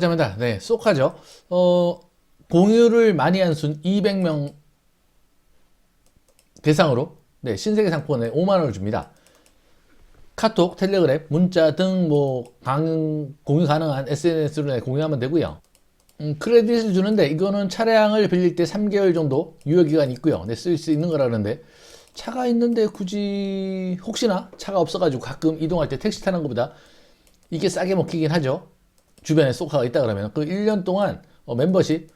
자입니다 네, 쏙하죠. 어, 공유를 많이 한 순 200명 대상으로 네, 신세계 상품권에 5만 원을 줍니다. 카톡, 텔레그램, 문자 등 뭐 공유 가능한 SNS로 공유하면 되고요. 음, 크레딧을 주는데 이거는 차량을 빌릴 때 3개월 정도 유효 기간이 있고요. 네, 쓸 수 있는 거라는데 차가 있는데 굳이 혹시나 차가 없어가지고 가끔 이동할 때 택시 타는 것보다 이게 싸게 먹히긴 하죠. 주변에 소카가 있다 그러면 그 1년 동안 어, 멤버십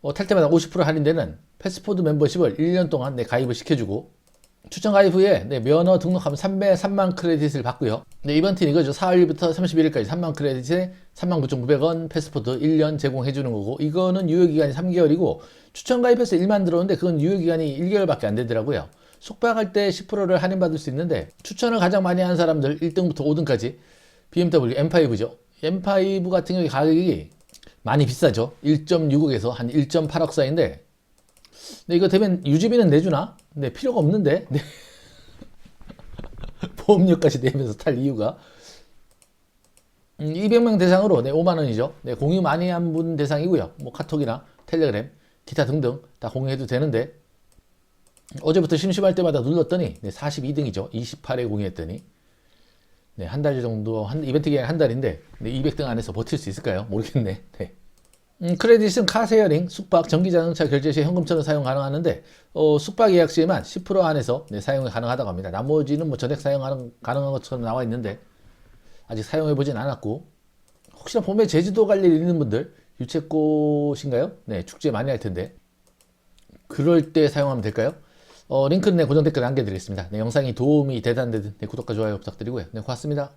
어, 탈 때마다 50% 할인되는 패스포드 멤버십을 1년 동안 네, 가입을 시켜주고 추천 가입 후에 네, 면허 등록하면 3배 3만 크레딧을 받고요. 네, 이벤트는 이거죠. 4일부터 31일까지 3만 크레딧에 39,900원 패스포드 1년 제공해 주는 거고 이거는 유효 기간이 3개월이고 추천 가입해서 1만 들어오는데 그건 유효 기간이 1개월밖에 안 되더라고요. 숙박할 때 10%를 할인받을 수 있는데 추천을 가장 많이 한 사람들 1등부터 5등까지 BMW M5죠. M5 같은 경우 가격이 많이 비싸죠. 1.6억에서 한 1.8억 사이인데 근데 이거 되면 유지비는 내주나? 네, 필요가 없는데. 네. 보험료까지 내면서 탈 이유가. 음, 200명 대상으로 네, 5만 원이죠. 네, 공유 많이 한 분 대상이고요. 뭐 카톡이나 텔레그램, 기타 등등 다 공유해도 되는데 어제부터 심심할 때마다 눌렀더니 네, 42등이죠. 28회 공유했더니 네, 한 달 정도 한 이벤트 기간 한 달인데 네, 200등 안에서 버틸 수 있을까요? 모르겠네. 네. 음, 크레딧은 카세어링, 숙박, 전기자동차 결제 시 현금처럼 사용 가능하는데 어, 숙박 예약 시에만 10% 안에서 네, 사용이 가능하다고 합니다. 나머지는 뭐 전액 사용 가능, 가능한 것처럼 나와 있는데 아직 사용해 보진 않았고 혹시나 봄에 제주도 갈 일 있는 분들 유채꽃인가요? 네, 축제 많이 할 텐데 그럴 때 사용하면 될까요? 어, 링크는 네, 고정 댓글 남겨드리겠습니다. 네, 영상이 도움이 되다는 데 네, 구독과 좋아요 부탁드리고요. 네, 고맙습니다.